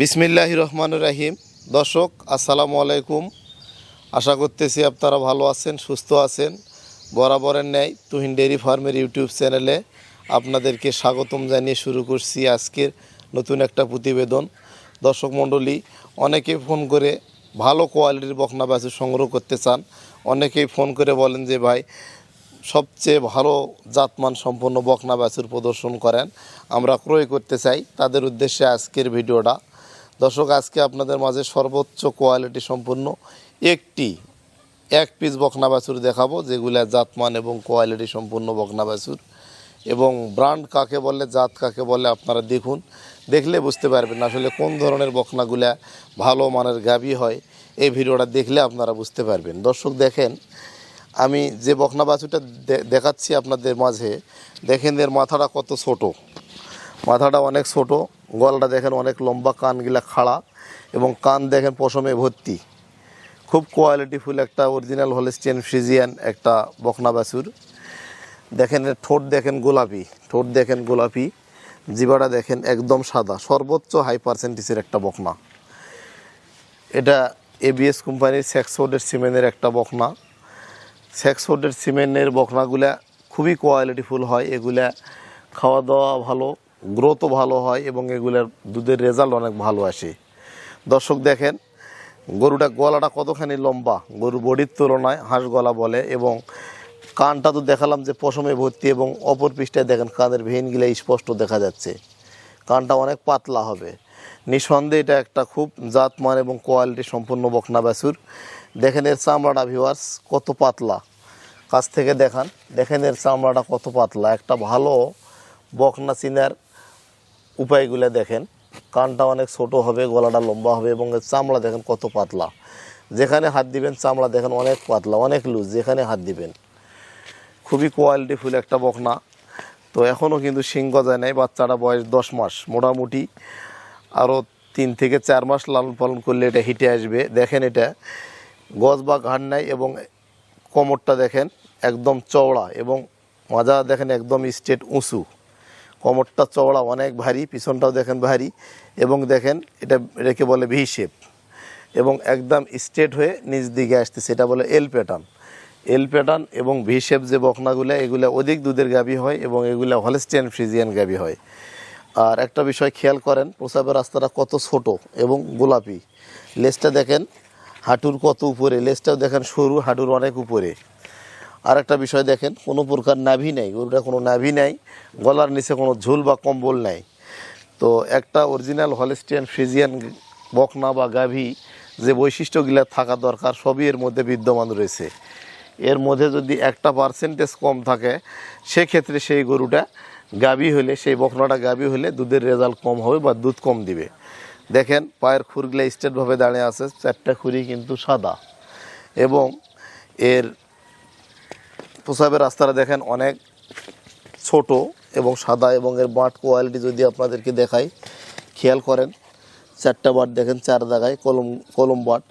বিসমিল্লাহ রহমান রাহিম। দর্শক, আসসালামু আলাইকুম। আশা করতেছি আপনারা ভালো আছেন, সুস্থ আছেন। বরাবরের ন্যায় তুহিন ডেয়ারি ফার্মের ইউটিউব চ্যানেলে আপনাদেরকে স্বাগতম জানিয়ে শুরু করছি আজকের নতুন একটা প্রতিবেদন। দর্শক মণ্ডলী, অনেকে ফোন করে ভালো কোয়ালিটির বকনা বাছুর সংগ্রহ করতে চান। অনেকেই ফোন করে বলেন যে, ভাই, সবচেয়ে ভালো জাতমান সম্পন্ন বকনা বাছুর প্রদর্শন করেন। আমরা ক্রয় করতে চাই। তাদের উদ্দেশ্যে আজকের ভিডিওটা দর্শক, আজকে আপনাদের মাঝে সর্বোচ্চ কোয়ালিটি সম্পূর্ণ একটি এক পিস বকনা বাছুর দেখাবো, যেগুলো জাতমান এবং কোয়ালিটি সম্পূর্ণ বকনা বাছুর। এবং ব্র্যান্ড কাকে বলে, জাত কাকে বলে, আপনারা দেখুন। দেখলে বুঝতে পারবেন আসলে কোন ধরনের বকনাগুলা ভালো মানের গাবি হয়। এই ভিডিওটা দেখলে আপনারা বুঝতে পারবেন। দর্শক, দেখেন, আমি যে বকনা বাছুরটা দেখাচ্ছি আপনাদের মাঝে, দেখেন এর মাথাটা কত ছোট। মাথাটা অনেক ছোট, গলাটা দেখেন অনেক লম্বা, কানগুলা খাড়া এবং কান দেখেন পশমে ভর্তি। খুব কোয়ালিটিফুল একটা অরিজিনাল হলেস্টিয়ান ফ্রিজিয়ান একটা বকনা বাছুর। দেখেন ঠোঁট দেখেন গোলাপি, ঠোঁট দেখেন গোলাপি জিবাটা দেখেন একদম সাদা, সর্বোচ্চ হাই পার্সেন্টেজের একটা বকনা। এটা এবিএস কোম্পানির স্যাক্সোডের সিমেন্টের একটা বকনা। স্যাক্সোডের সিমেন্টের বকনাগুলা খুবই কোয়ালিটিফুল হয়, এগুলা খাওয়া দাওয়া ভালো গ্রোথও ভালো হয় এবং এগুলোর দুধের রেজাল্ট অনেক ভালো আসে। দর্শক দেখেন, গরুটা গলাটা কতখানি লম্বা গরুর বডির তুলনায় হাঁস গলা বলে এবং কানটা তো দেখালাম যে পশমে ভর্তি এবং অপর পৃষ্ঠায় দেখেন কানের ভেইনগুলো স্পষ্ট দেখা যাচ্ছে। কানটা অনেক পাতলা হবে। নিঃসন্দেহে এটা একটা খুব জাতমান এবং কোয়ালিটি সম্পূর্ণ বকনা বাছুর। দেখেন এর চামড়াটা ভিওয়ার্স কত পাতলা। কাছ থেকে দেখান, দেখেন এর চামড়াটা কত পাতলা। একটা ভালো বকনা চিনার উপায়গুলো দেখেন। কানটা অনেক ছোট হবে, গলাটা লম্বা হবে এবং চামড়া দেখেন কত পাতলা। যেখানে হাত দিবেন, চামড়া দেখেন অনেক পাতলা, অনেক লুজ যেখানে হাত দিবেন। খুবই কোয়ালিটিফুল একটা বকনা। তো এখনও কিন্তু শিং গজায় নাই বাচ্চাটা বয়স দশ মাস, মোটামুটি আরও তিন থেকে চার মাস লালন পালন করলে এটা হিটে আসবে। দেখেন এটা, গজ বা ঘাড় নাই এবং কোমরটা দেখেন একদম চওড়া এবং মাজা দেখেন একদম স্টেট উঁচু। কোমরটা চওড়া অনেক ভারী, পিছনটাও দেখেন ভারী এবং দেখেন এটা, এটাকে বলে ভি শেপ এবং একদম স্ট্রেট হয়ে নিচ দিকে আসছে সেটা বলে এল প্যাটার্ন এল প্যাটার্ন এবং ভি শেপ যে বকনাগুলো, এগুলো অধিক দুধের গাবি হয় এবং এগুলো হলেস্টিয়ান ফ্রিজিয়ান গাবি হয়। আর একটা বিষয় খেয়াল করেন, প্রসাবের রাস্তাটা কত ছোট এবং গোলাপি। লেজটা দেখেন, হাঁটুর কত উপরে, লেজটাও দেখেন সরু, হাঁটুর অনেক উপরে। আর একটা বিষয় দেখেন, কোনো প্রকার নাভি নেই, গরুটা কোনো নাভি নেই, গলার নিচে কোনো ঝুল বা কম্বল নেই। তো একটা অরিজিনাল হলেস্টিয়ান ফ্রিজিয়ান বকনা বা গাভী যে বৈশিষ্ট্যগুলো থাকা দরকার, সবই এর মধ্যে বিদ্যমান রয়েছে। এর মধ্যে যদি একটা পার্সেন্টেজ কম থাকে, সেক্ষেত্রে সেই গরুটা গাভী হলে, সেই বকনাটা গাভী হলে দুধের রেজাল্ট কম হবে বা দুধ কম দিবে। দেখেন, পায়ের খুরগুলো স্টেটভাবে দাঁড়িয়ে আছে, চারটা খুরি কিন্তু সাদা। এবং এর প্রসাবের রাস্তাটা দেখেন অনেক ছোট এবং সাদা এবং এর বাট কোয়ালিটি যদি আপনাদেরকে দেখাই, খেয়াল করেন, চারটা বাট দেখেন, চার জায়গায় কলম কলম বাট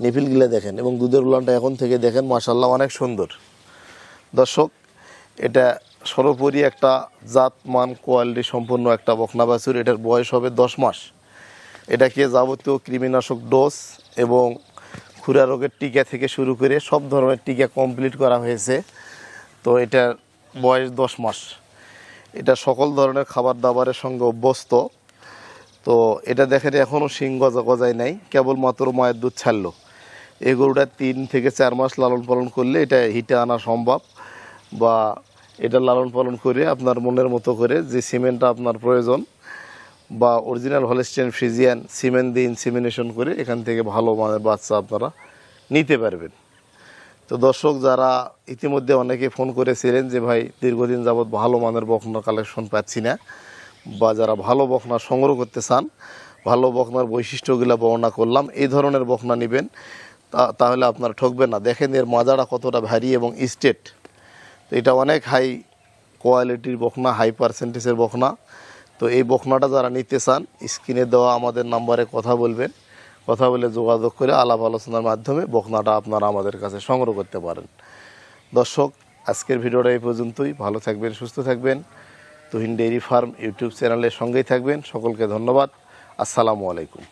নিফিলগুলো দেখেন এবং দুধের উলানটা এখন থেকে দেখেন মাসাল্লাহ অনেক সুন্দর। দর্শক, এটা সর্বোপরি একটা জাত মান কোয়ালিটি সম্পন্ন একটা বকনা বাছুর, এটার বয়স হবে দশ মাস। এটাকে যাবতীয় কৃমিনাশক ডোজ এবং খুরা রোগের টিকা থেকে শুরু করে সব ধরনের টিকা কমপ্লিট করা হয়েছে। তো এটার বয়স দশ মাস। এটা সকল ধরনের খাবার দাবারের সঙ্গে অভ্যস্ত। তো এটা দেখেন এখনও শিং গজা গজায় নাই, কেবলমাত্র মায়ের দুধ ছাড়লো। এই গরুটা তিন থেকে চার মাস লালন পালন করলে এটা হিটে আনা সম্ভব বা এটা লালন পালন করে আপনার মনের মতো করে যে সিমেন্টটা আপনার প্রয়োজন বা অরিজিনাল হলেস্টিয়ান ফ্রিজিয়ান, সিমেন্ট দিয়ে ইনসিমিনেশন করে এখান থেকে ভালো মানের বাচ্চা আপনারা নিতে পারবেন। তো দর্শক যারা ইতিমধ্যে অনেকে ফোন করেছিলেন যে, ভাই, দীর্ঘদিন যাবৎ ভালো মানের বকনা কালেকশন পাচ্ছি না বা যারা ভালো বকনা সংগ্রহ করতে চান, ভালো বকনার বৈশিষ্ট্যগুলো বর্ণনা করলাম, এই ধরনের বকনা নেবেন তাহলে আপনারা ঠকবেন না। দেখেন এর মাজাটা কতটা ভারী এবং স্টেট। তো এটা অনেক হাই কোয়ালিটির বকনা হাই পার্সেন্টেজের বকনা তো এই বকনাটা যারা নিতে চান, স্ক্রিনে দেওয়া আমাদের নাম্বারে কথা বলবেন। কথা বলে যোগাযোগ করে আলাপ আলোচনার মাধ্যমে বকনাটা আপনারা আমাদের কাছে সংগ্রহ করতে পারেন। দর্শক, আজকের ভিডিওটা এই পর্যন্তই। ভালো থাকবেন, সুস্থ থাকবেন। তুহিন ডেইরি ফার্ম ইউটিউব চ্যানেলের সঙ্গেই থাকবেন। সকলকে ধন্যবাদ। আসসালামু আলাইকুম।